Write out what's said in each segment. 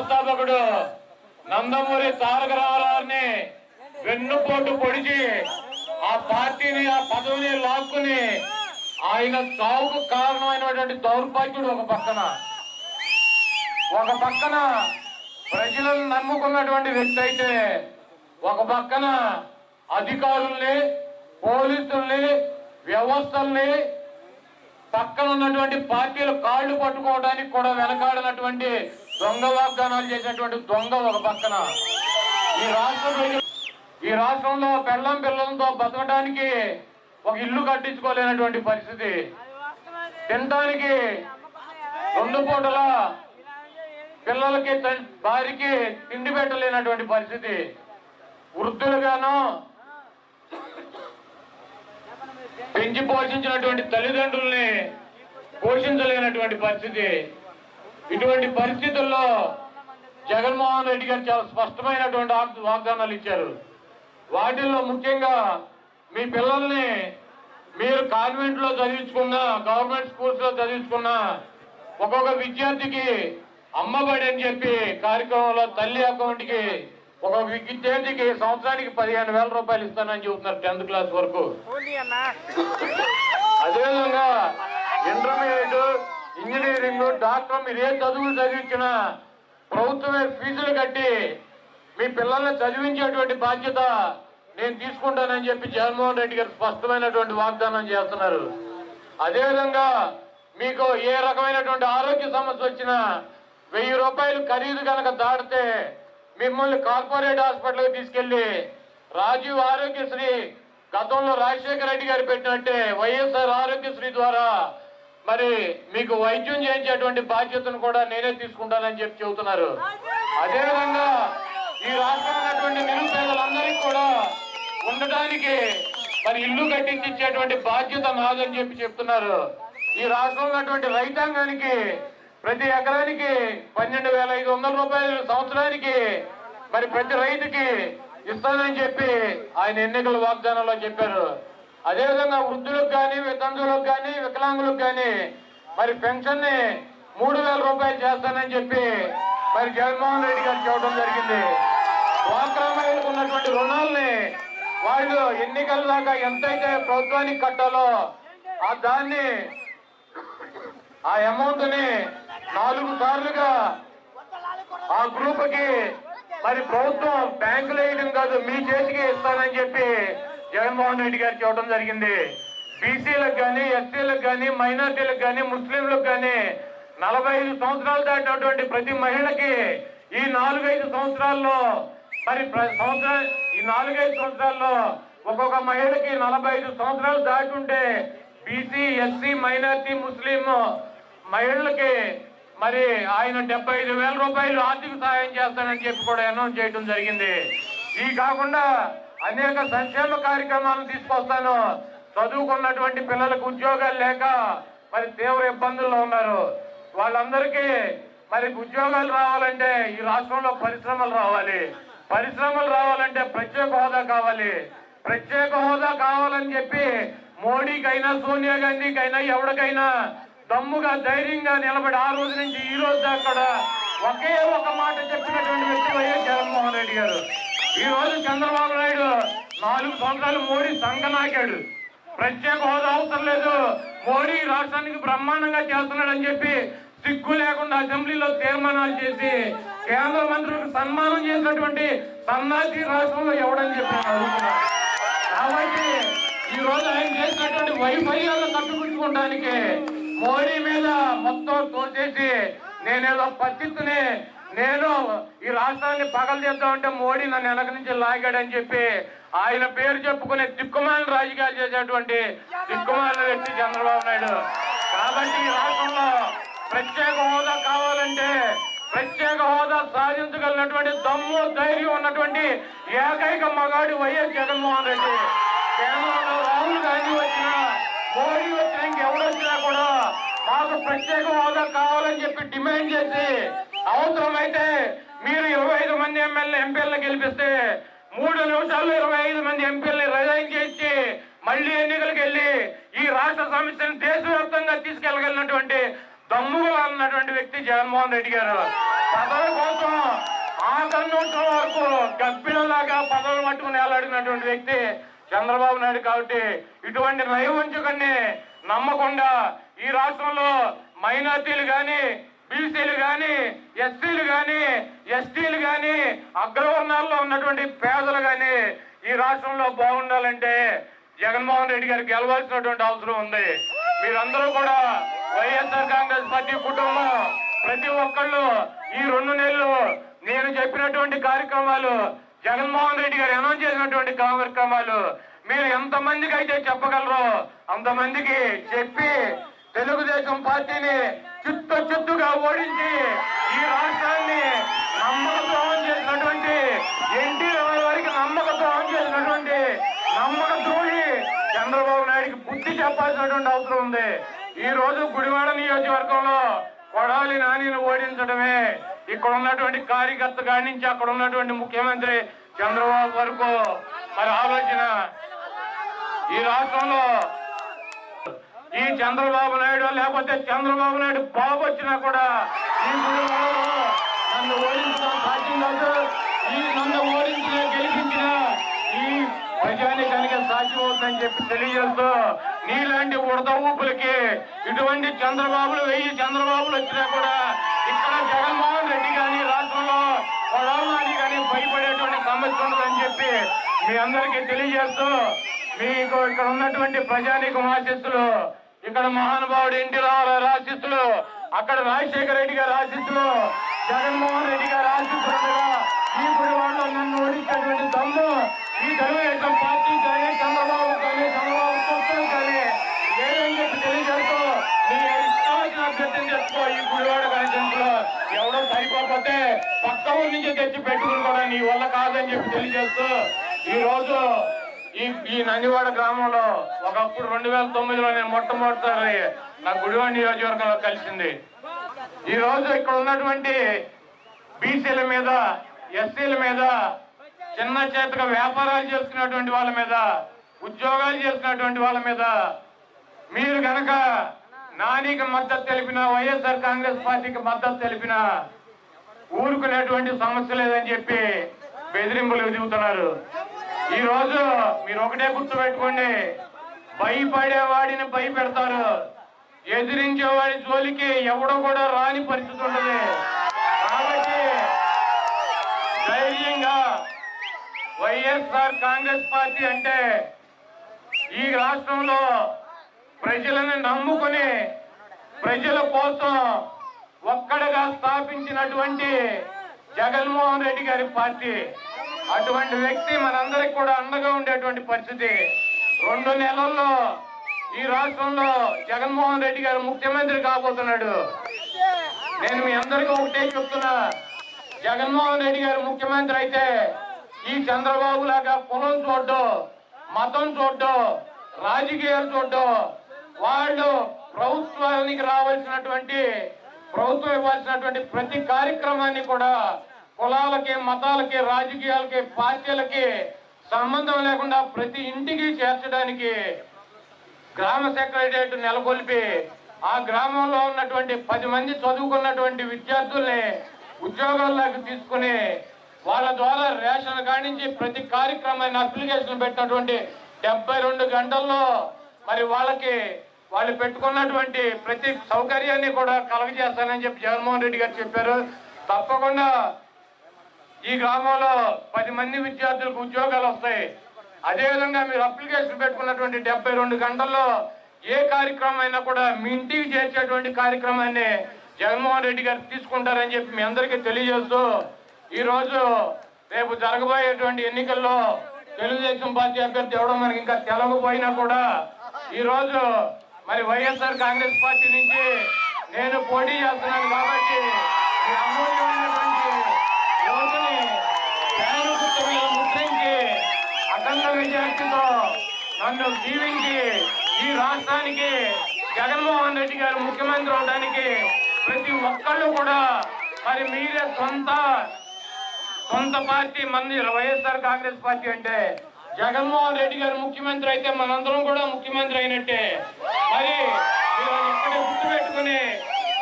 వ్యవస్థాపకుడు నందమూరి తారక రామారావుని వెన్నుపోటు పొడిచి ఆ పార్టీని ఆ పదవిని లాక్కుని ఆయన సాగుకు కారణమైనటువంటి దౌర్భాగ్యుడు ఒక పక్కన. ఒక పక్కన ప్రజలను నమ్ముకున్నటువంటి వ్యక్తి అయితే ఒక పక్కన అధికారుల్ని పోలీసుల్ని వ్యవస్థల్ని పక్కన ఉన్నటువంటి పార్టీలు కాళ్ళు పట్టుకోవడానికి కూడా వెనకాడినటువంటి దొంగ వాగ్దానాలు చేసినటువంటి దొంగ ఒక పక్కన. ఈ రాష్ట్రంలో ఈ రాష్ట్రంలో పెళ్ళం పిల్లలతో బతకడానికి ఒక ఇల్లు కట్టించుకోలేనటువంటి పరిస్థితి. తినడానికి రెండు పూటల పిల్లలకి భార్యకి తిండి పెట్టలేనటువంటి పరిస్థితి. వృద్ధులుగాను పెంచి పోషించినటువంటి తల్లిదండ్రుల్ని పోషించలేనటువంటి పరిస్థితి. ఇటువంటి పరిస్థితుల్లో జగన్మోహన్ రెడ్డి గారు చాలా స్పష్టమైనటువంటి వాగ్- వాగ్దానాలు ఇచ్చారు. వాటిల్లో ముఖ్యంగా మీ పిల్లల్ని మీరు కాన్వెంట్లో చదివించుకున్నా గవర్నమెంట్ స్కూల్స్లో చదివించుకున్నా ఒక్కొక్క విద్యార్థికి అమ్మబడి అని చెప్పి కార్యక్రమంలో తల్లి అకౌంట్కి ఒక విద్యార్థికి సంవత్సరానికి పదిహేను వేల రూపాయలు ఇస్తానని చెబుతున్నారు టెన్త్ క్లాస్ వరకు. అదేవిధంగా ఇంటర్మీడియట్ ఇంజనీరింగ్ డాక్టర్ మీరు ఏ చదువులు చదివించినా ప్రభుత్వమే ఫీజులు కట్టి మీ పిల్లల్ని చదివించేటువంటి బాధ్యత నేను తీసుకుంటానని చెప్పి జగన్మోహన్ రెడ్డి గారు స్పష్టమైనటువంటి వాగ్దానం చేస్తున్నారు. అదేవిధంగా మీకు ఏ రకమైనటువంటి ఆరోగ్య సమస్య వచ్చినా వెయ్యి రూపాయలు ఖరీదు కనుక దాటితే మిమ్మల్ని కార్పొరేట్ హాస్పిటల్కి తీసుకెళ్ళి రాజీవ్ ఆరోగ్యశ్రీ గతంలో రాజశేఖర రెడ్డి గారు పెట్టినట్టే వైఎస్ఆర్ ఆరోగ్యశ్రీ ద్వారా మరి మీకు వైద్యం చేయించేటువంటి బాధ్యతను కూడా నేనే తీసుకుంటానని చెప్పి చెబుతున్నారు. అదేవిధంగా ఈ రాష్ట్రంలో ఉన్నటువంటి నిరుపేదలందరికీ కూడా ఉండటానికి మరి ఇల్లు కట్టించేటువంటి బాధ్యత నాదని చెప్పి చెప్తున్నారు. ఈ రాష్ట్రంలో ఉన్నటువంటి రైతాంగానికి ప్రతి ఎకరానికి పన్నెండు వేల ఐదు వందల రూపాయలు సంవత్సరానికి మరి ప్రతి రైతుకి ఇస్తానని చెప్పి ఆయన ఎన్నికల వాగ్దానంలో చెప్పారు. అదేవిధంగా వృద్ధులకు కానీ వితంతులకు కానీ వికలాంగులకు కానీ మరి పెన్షన్ని మూడు వేల రూపాయలు చేస్తానని చెప్పి మరి జగన్మోహన్ రెడ్డి గారు చెప్పడం జరిగింది. డ్వాక్రా మహిళలకు ఉన్నటువంటి రుణాల్ని వాళ్ళు ఎన్నికల దాకా ఎంతైతే ప్రభుత్వానికి కట్టాలో ఆ దాన్ని ఆ అమౌంట్ని నాలుగు సార్లుగా ఆ గ్రూప్కి మరి ప్రభుత్వం బ్యాంకులు వేయడం కాదు మీ చేతికి ఇస్తానని చెప్పి జగన్మోహన్ రెడ్డి గారికి చెప్పడం జరిగింది. బీసీలకు కానీ ఎస్సీలకు కానీ మైనార్టీలకు కానీ ముస్లింలకు కానీ నలభై ఐదు సంవత్సరాలు దాటినటువంటి ప్రతి మహిళకి ఈ నాలుగైదు సంవత్సరాల్లో మరి ప్ర- ఈ నాలుగైదు సంవత్సరాల్లో ఒక్కొక్క మహిళకి నలభై ఐదు సంవత్సరాలు దాటి ఉంటే బీసీ ఎస్సీ మైనార్టీ ముస్లిం మహిళలకి మరి ఆయన డెబ్బై ఐదు వేల రూపాయలు ఆర్థిక సహాయం చేస్తానని చెప్పి కూడా అనౌన్స్ చేయడం జరిగింది. ఈ కాకుండా అనేక సంక్షేమ కార్యక్రమాలను తీసుకొస్తాను. చదువుకున్నటువంటి పిల్లలకు ఉద్యోగాలు లేక మరి తీవ్ర ఇబ్బందుల్లో ఉన్నారు. వాళ్ళందరికీ మరి ఉద్యోగాలు రావాలంటే ఈ రాష్ట్రంలో పరిశ్రమలు రావాలి. పరిశ్రమలు రావాలంటే ప్రత్యేక హోదా కావాలి. ప్రత్యేక హోదా కావాలని చెప్పి మోడీకైనా సోనియా గాంధీకైనా ఎవరికైనా దమ్ముగా ధైర్యంగా నిలబడి ఆ రోజు నుంచి ఈ రోజు దాకా కూడా ఒకే ఒక మాట చెప్పినటువంటి ఈ రోజు చంద్రబాబు నాయుడు నాలుగు సంవత్సరాలు మోడీ సంకనాకాడు ప్రత్యేక హోదా అవసరం లేదు. మోడీ రాష్ట్రానికి బ్రహ్మాండంగా చేస్తున్నాడని చెప్పి సిగ్గు లేకుండా అసెంబ్లీలో తీర్మానాలు చేసి కేంద్ర మంత్రులకు సన్మానం చేసినటువంటి సన్నాసి రాష్ట్రంలో ఎవడని చెప్పి కాబట్టి ఈ రోజు ఆయన చేసినటువంటి వైఫల్యాలను కట్టుకుంటుకోవడానికి మోడీ మీద మొత్తం తోచేసి నేనేదో పచ్చిత్తుని నేను ఈ రాష్ట్రాన్ని పగలు చేద్దామంటే మోడీ నన్ను వెనక నుంచి లాగాడని చెప్పి ఆయన పేరు చెప్పుకునే దిక్కుమాల రాజకీయాలు చేసేటువంటి దిక్కుమాల వ్యక్తి చంద్రబాబు నాయుడు. కాబట్టి ఈ రాష్ట్రంలో ప్రత్యేక హోదా కావాలంటే ప్రత్యేక హోదా సాధించగలిగినటువంటి దమ్ము ధైర్యం ఉన్నటువంటి ఏకైక మగాడు వైఎస్ జగన్మోహన్ రెడ్డి. కేంద్రంలో రాహుల్ గాంధీ వచ్చినా మోడీ వచ్చినా ఇంకెవరు వచ్చినా కూడా మాకు ప్రత్యేక హోదా కావాలని చెప్పి డిమాండ్ చేసి అవసరమైతే మీరు ఇరవై ఐదు మంది ఎమ్మెల్యే ఎంపీలను గెలిపిస్తే మూడు నిమిషాల్లో ఇరవై ఐదు మంది ఎంపీలని రిజైన్ చేసి మళ్ళీ ఎన్నికలకు వెళ్ళి ఈ రాష్ట్ర సమస్యను దేశవ్యాప్తంగా తీసుకెళ్ళగలిగినటువంటి దమ్ముగా అన్నటువంటి వ్యక్తి జగన్మోహన్ రెడ్డి గారు. పదవుల కోసం ఆకన్నోత్సవం వరకు గబ్బిలలాగా పదవులు పట్టుకుని వేలాడినటువంటి వ్యక్తి చంద్రబాబు నాయుడు కాబట్టి ఇటువంటి నయవంచుకన్ని నమ్మకుండా ఈ రాష్ట్రంలో మైనార్టీలు కానీ బీసీలు కానీ ఎస్సీలు కానీ ఎస్టీలు కానీ అగ్రవర్ణాల్లో ఉన్నటువంటి పేదలు కానీ ఈ రాష్ట్రంలో బాగుండాలంటే జగన్మోహన్ రెడ్డి గారికి గెలవాల్సినటువంటి అవసరం ఉంది. మీరందరూ కూడా వైఎస్ఆర్ కాంగ్రెస్ పార్టీ కుటుంబం ప్రతి ఒక్కళ్ళు ఈ రెండు నెలలు నేను చెప్పినటువంటి కార్యక్రమాలు జగన్మోహన్ రెడ్డి గారు అనౌన్స్ చేసినటువంటి కార్యక్రమాలు మీరు ఎంతమందికి అయితే చెప్పగలరో అంతమందికి చెప్పి తెలుగుదేశం పార్టీని చిత్తు చిత్తుగా ఓడించి ఈ రాష్ట్రాన్ని నమ్మకద్రోహం చేసినటువంటి ఎన్టీ రామారావు వారికి నమ్మకద్రోహం చేసినటువంటి నమ్మక ద్రోహి చంద్రబాబు నాయుడికి బుద్ధి చెప్పాల్సినటువంటి అవసరం ఉంది. ఈ రోజు గుడివాడ నియోజకవర్గంలో కొడాలి నానిని ఓడించడమే ఇక్కడ ఉన్నటువంటి కార్యకర్త కాడి నుంచి అక్కడ ఉన్నటువంటి ముఖ్యమంత్రి చంద్రబాబు వరకు మరి ఆలోచన. ఈ రాష్ట్రంలో ఈ చంద్రబాబు నాయుడు లేకపోతే చంద్రబాబు నాయుడు బాబు వచ్చినా కూడా నన్ను ఓడించడం సాధ్యం కాదు. ఈ నన్ను ఓడించిన గెలిపించిన ఈ ప్రజానికానికి సాధ్యం అవుతుందని చెప్పి తెలియజేస్తూ నీలాంటి ఉడత ఊపులకి ఇటువంటి చంద్రబాబులు వెయ్యి చంద్రబాబులు వచ్చినా కూడా ఇక్కడ జగన్మోహన్ రెడ్డి కానీ రాష్ట్రంలో కొడాలని కానీ భయపడేటువంటి సమస్య ఉండదని చెప్పి మీ అందరికీ తెలియజేస్తూ మీకు ఇక్కడ ఉన్నటువంటి ప్రజానీకం ఆశిస్తులు ఇక్కడ మహానుభావుడు ఎన్టీ రామారావు రాశిస్తులు అక్కడ రాజశేఖర రెడ్డి గారు రాశిస్తులు జగన్మోహన్ రెడ్డి గారు రాశిస్తుండగా ఈ గుడి వాళ్ళు నన్ను ఓడించేటువంటి దమ్ము ఈ తెలుగుదేశం పార్టీ కానీ చంద్రబాబు కానీ చంద్రబాబు కొత్తలు కానీ లేదని చెప్పి తెలియజేస్తూ మీ ఇష్టం అభ్యర్థం అభ్యర్థిని ఈ గుడివాడ కాన్స్టిట్యూన్సీలో ఎవడో సరిపోకపోతే పక్క ఊరి నుంచి తెచ్చి పెట్టుకుని కూడా నీ వల్ల కాదని చెప్పి తెలియజేస్తూ ఈ రోజు ఈ ఈ నందివాడ గ్రామంలో ఒకప్పుడు రెండు వేల తొమ్మిదిలో నేను మొట్టమొదటిసారి నా గుడివాడ నియోజకవర్గంలో కలిసింది. ఈ రోజు ఇక్కడ ఉన్నటువంటి బీసీల మీద ఎస్సీల మీద చిన్న చేతగా వ్యాపారాలు చేసుకున్నటువంటి వాళ్ళ మీద ఉద్యోగాలు చేసుకున్నటువంటి వాళ్ళ మీద మీరు గనక నానికి మద్దతు తెలిపిన వైఎస్ఆర్ కాంగ్రెస్ పార్టీకి మద్దతు తెలిపిన ఊరుకునేటువంటి సమస్య లేదని చెప్పి బెదిరింపులు ఎదుగుతున్నారు. ఈ రోజు మీరు ఒకటే గుర్తు పెట్టుకోండి. భయపడేవాడిని భయపెడతారు. ఎదిరించేవాడి జోలికి ఎవడో కూడా రాని పరిస్థితి ఉంటుంది. కాబట్టి ధైర్యంగా వైఎస్ఆర్ కాంగ్రెస్ పార్టీ అంటే ఈ రాష్ట్రంలో ప్రజలను నమ్ముకుని ప్రజల కోసం ఒక్కడగా స్థాపించినటువంటి జగన్మోహన్ రెడ్డి గారి పార్టీ. అటువంటి వ్యక్తి మనందరికి కూడా అండగా ఉండేటువంటి పరిస్థితి. రెండు నెలల్లో ఈ రాష్ట్రంలో జగన్మోహన్ రెడ్డి గారు ముఖ్యమంత్రి కాబోతున్నాడు. నేను మీ అందరికీ ఒకటే చెప్తున్నా. జగన్మోహన్ రెడ్డి గారు ముఖ్యమంత్రి అయితే ఈ చంద్రబాబు లాగా కులం చూడ్డం మతం చూడ్డం రాజకీయాలు చూడ్డం వాళ్ళు ప్రభుత్వానికి రావాల్సినటువంటి ప్రభుత్వం ఇవ్వాల్సినటువంటి ప్రతి కార్యక్రమాన్ని కూడా కులాలకి మతాలకి రాజకీయాలకి పార్టీలకి సంబంధం లేకుండా ప్రతి ఇంటికి చేర్చడానికి గ్రామ సెక్రటరియట్ నెలకొల్పి ఆ గ్రామంలో ఉన్నటువంటి పది మంది చదువుకున్నటువంటి విద్యార్థుల్ని ఉద్యోగాల్లోకి తీసుకుని వాళ్ళ ద్వారా రేషన్ కానించి ప్రతి కార్యక్రమాన్ని అప్లికేషన్ పెట్టినటువంటి డెబ్బై రెండు గంటల్లో మరి వాళ్ళకి వాళ్ళు పెట్టుకున్నటువంటి ప్రతి సౌకర్యాన్ని కూడా కలగజేస్తానని చెప్పి జగన్మోహన్ రెడ్డి గారు చెప్పారు. తప్పకుండా ఈ గ్రామంలో పది మంది విద్యార్థులకు ఉద్యోగాలు వస్తాయి. అదేవిధంగా మీరు అప్లికేషన్ పెట్టుకున్నటువంటి డెబ్బై రెండు గంటల్లో ఏ కార్యక్రమం అయినా కూడా మీ ఇంటికి చేర్చేటువంటి కార్యక్రమాన్ని జగన్మోహన్ రెడ్డి గారు తీసుకుంటారని చెప్పి మీ అందరికీ తెలియజేస్తూ ఈరోజు రేపు జరగబోయేటువంటి ఎన్నికల్లో తెలుగుదేశం పార్టీ అభ్యర్థి ఎవడో మనకి ఇంకా తెలవకపోయినా కూడా ఈరోజు మరి వైఎస్ఆర్ కాంగ్రెస్ పార్టీ నుంచి నేను పోటీ చేస్తున్నాను కాబట్టి అమూల్యమైనటువంటి అఖండ విజయాలతో నన్ను దీవించి ఈ రాష్ట్రానికి జగన్మోహన్ రెడ్డి గారు ముఖ్యమంత్రి అవడానికి ప్రతి ఒక్కళ్ళు కూడా మరి మీరే సొంత సొంత పార్టీ మంది వైఎస్ఆర్ కాంగ్రెస్ పార్టీ అంటే జగన్మోహన్ రెడ్డి గారు ముఖ్యమంత్రి అయితే మనందరం కూడా ముఖ్యమంత్రి అయినట్టే. మరి ఇక్కడ గుర్తుపెట్టుకుని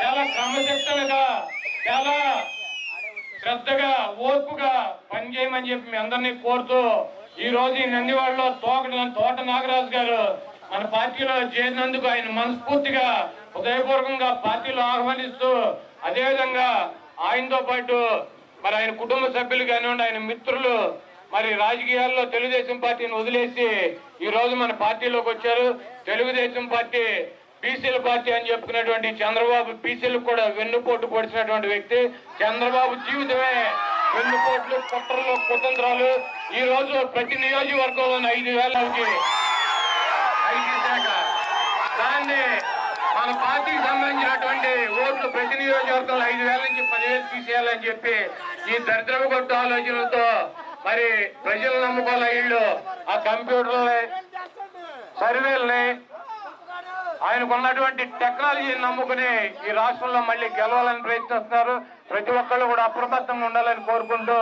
చాలా క్రమశిక్షణగా చాలా శ్రద్ధగా ఓర్పుగా పనిచేయమని చెప్పి మీ అందరినీ కోరుతూ ఈ రోజు ఈ నందివాడలో తోట తోట నాగరాజు గారు మన పార్టీలో చేరినందుకు ఆయన మనస్ఫూర్తిగా హృదయపూర్వకంగా పార్టీలో ఆహ్వానిస్తూ అదేవిధంగా ఆయనతో పాటు మరి ఆయన కుటుంబ సభ్యులు కానివ్వండి ఆయన మిత్రులు మరి రాజకీయాల్లో తెలుగుదేశం పార్టీని వదిలేసి ఈ రోజు మన పార్టీలోకి వచ్చారు. తెలుగుదేశం పార్టీ బీసీల పార్టీ అని చెప్పుకున్నటువంటి చంద్రబాబు బీసీలకు కూడా వెన్నుపోటు పొడిచినటువంటి వ్యక్తి. చంద్రబాబు జీవితమే వెన్నుపోట్లు కుట్రలు కుతంత్రాలు ఈ రోజు ప్రతి నియోజకవర్గంలో ఐదు వేలకి ఐటీ శాఖ. దాన్ని మన పార్టీకి సంబంధించినటువంటి ఓట్లు ప్రతి నియోజకవర్గంలో ఐదు వేల నుంచి పదివేలు తీసేయాలని చెప్పి ఈ దరిద్రపు కొట్టు ఆలోచనలతో మరి ప్రజలు నమ్ముకోలే వీళ్ళు? ఆ కంప్యూటర్లని సర్వేల్ని ఆయనకున్నటువంటి టెక్నాలజీని నమ్ముకుని ఈ రాష్ట్రంలో మళ్ళీ గెలవాలని ప్రయత్నిస్తున్నారు. ప్రతి ఒక్కళ్ళు కూడా అప్రమత్తంగా ఉండాలని కోరుకుంటూ